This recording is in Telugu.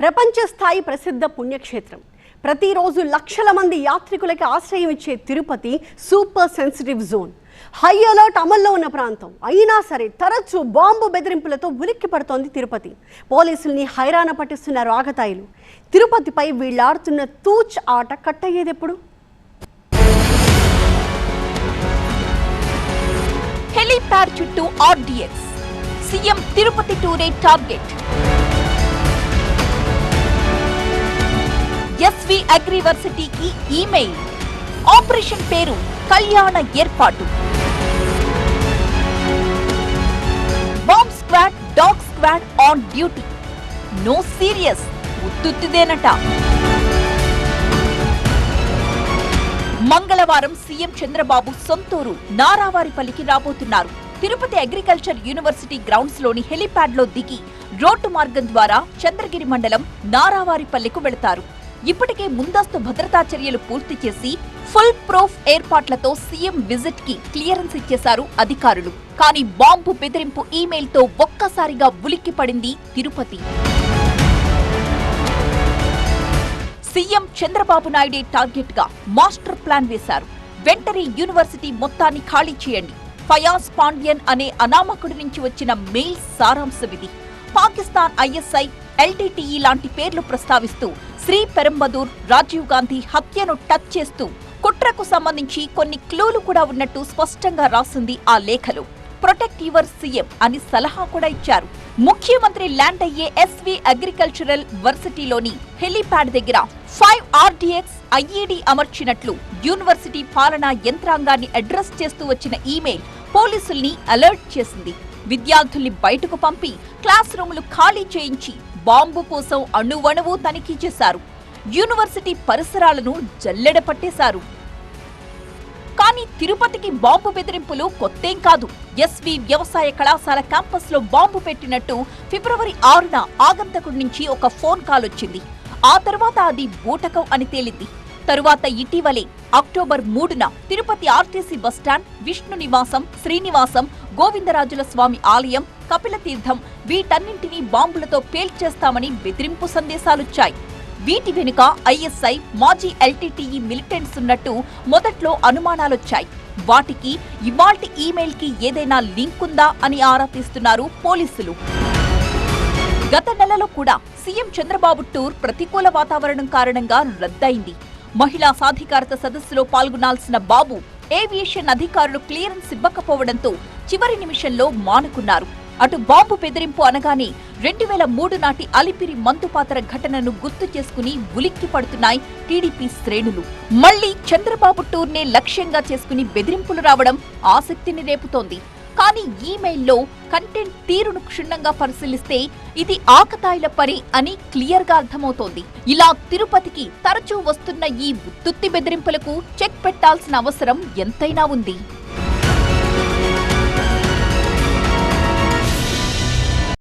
ప్రపంచ స్థాయి ప్రసిద్ధ పుణ్యక్షేత్రం. ప్రతిరోజు లక్షల మంది యాత్రికులకి ఆశ్రయం ఇచ్చే Tirupati super sensitive zone. High alert అమల్లో ఉన్న ప్రాంతం. అయినా సరే తరచూ బాంబు బెదిరింపులతో ఉలిక్కి పడుతోంది తిరుపతి. పోలీసుల్ని హైరాణ పట్టిస్తున్నారు ఆగతాయిలు తిరుపతిపై వీళ్ళాడుతున్న తూచ్ ఆట కట్టయ్యేదెప్పుడు? హెలీప్యాడ్ చుట్టూ ఆర్డిఎక్స్. సీఎం తిరుపతి టూరే టార్గెట్. ఎస్వి అగ్రివర్సిటీకి ఈమెయిల్. ఆపరేషన్ పేరు కళ్యాణ ఏర్పాటు. Bomb squad dog squad on duty. No serious ఉత్తుత్తిదేనట. మంగళవారం సీఎం చంద్రబాబు సొంతూరు నారావారిపల్లికి రాబోతున్నారు. తిరుపతి అగ్రికల్చర్ యూనివర్సిటీ గ్రౌండ్స్లోని హెలిప్యాడ్లో దిగి రోడ్డు మార్గం ద్వారా చంద్రగిరి మండలం నారావారిపల్లికు వెళతారు. ఇప్పటికే ముందస్తు భద్రతా చర్యలు పూర్తి చేసి ఫుల్ ప్రూఫ్ ఏర్పాట్లతో సీఎం విజిట్కి క్లియరెన్స్ ఇచ్చేశారు అధికారులు. కానీ బాంబు బెదిరింపు ఈమెయిల్తో ఒక్కసారిగా ఉలిక్కి పడింది తిరుపతి. సీఎం చంద్రబాబు నాయుడే టార్గెట్గా మాస్టర్ ప్లాన్ వేశారు. వెంటనే యూనివర్సిటీ మొత్తాన్ని ఖాళీ చేయండి. ఫయాజ్ పాండ్యన్ అనే అనామకుడి నుంచి వచ్చిన మెయిల్ సారాంశం ఇది. పాకిస్తాన్ ఐఎస్ఐ ఎల్టీటీఈ లాంటి పేర్లు ప్రస్తావిస్తూ శ్రీ పెరంబదూర్ రాజీవ్ గాంధీ హత్యను టచ్ చేస్తూ కుట్రకు సంబంధించి కొన్ని క్లూలు కూడా ఉన్నట్టు స్పష్టంగా రాసింది ఆ లేఖలో. ప్రొటెక్ట్ యువర్ సీఎం అని సలహా కూడా ఇచ్చారు. ముఖ్యమంత్రి ల్యాండ్ అయ్యే ఎస్వి అగ్రికల్చరల్ వర్సిటీలోని హెలీప్యాడ్ దగ్గర ఫైవ్ ఆర్డీఎక్స్ ఐఈడి అమర్చినట్లు యూనివర్సిటీ పాలనా యంత్రాంగాన్ని అడ్రస్ చేస్తూ వచ్చిన ఈమెయిల్ పోలీసుల్ని అలర్ట్ చేసింది. విద్యార్థుల్ని బయటకు పంపి క్లాస్ రూములు ఖాళీ చేయించి బాంబు కోసం అణువణువు తనిఖీ చేశారు. యూనివర్సిటీ పరిసరాలను జల్లెడ పట్టేశారు. కానీ తిరుపతికి బాంబు బెదిరింపులు కొత్తేం కాదు. ఎస్వి వ్యవసాయ కళాశాల క్యాంపస్లో బాంబు పెట్టినట్టు ఫిబ్రవరి ఆరున ఆగంతకుడి నుంచి ఒక ఫోన్ కాల్ వచ్చింది. ఆ తర్వాత అది బూటకం అని తేలింది. తరువాత ఇటీవలే అక్టోబర్ మూడున తిరుపతి ఆర్టీసీ బస్టాండ్ విష్ణు నివాసం శ్రీనివాసం గోవిందరాజుల స్వామి ఆలయం కపిలతీర్థం వీటన్నింటినీ బాంబులతో పేల్చేస్తామని బెదిరింపు సందేశాలొచ్చాయి. వీటి వెనుక ఐఎస్ఐ మాజీ ఎల్టీటీఈ మిలిటెంట్స్ ఉన్నట్టు మొదట్లో అనుమానాలొచ్చాయి. వాటికి ఇవాల్టి ఈమెయిల్కి ఏదైనా లింక్ ఉందా అని ఆరా తీస్తున్నారు పోలీసులు. గత నెలలో కూడా సీఎం చంద్రబాబు టూర్ ప్రతికూల వాతావరణం కారణంగా రద్దయింది. మహిళా సాధికారత సదస్సులో పాల్గొనాల్సిన బాబు ఏవియేషన్ అధికారులు క్లియరెన్స్ ఇవ్వకపోవడంతో చివరి నిమిషంలో మానుకున్నారు. అటు బాంబు బెదిరింపు అనగానే రెండు వేల మూడు నాటి అలిపిరి మంతుపాతర ఘటనను గుర్తు చేసుకుని ఉలిక్కి పడుతున్నాయి టీడీపీ శ్రేణులు. మళ్ళీ చంద్రబాబు టూర్నే లక్ష్యంగా చేసుకుని బెదిరింపులు రావడం ఆసక్తిని రేపుతోంది. కానీ ఈమెయిల్లో కంటెంట్ తీరును క్షుణ్ణంగా పరిశీలిస్తే ఇది ఆకతాయిల పని అని క్లియర్గా అర్థమవుతోంది. ఇలా తిరుపతికి తరచూ వస్తున్న ఈ ఉత్తుత్తి బెదిరింపులకు చెక్ పెట్టాల్సిన అవసరం ఎంతైనా ఉంది.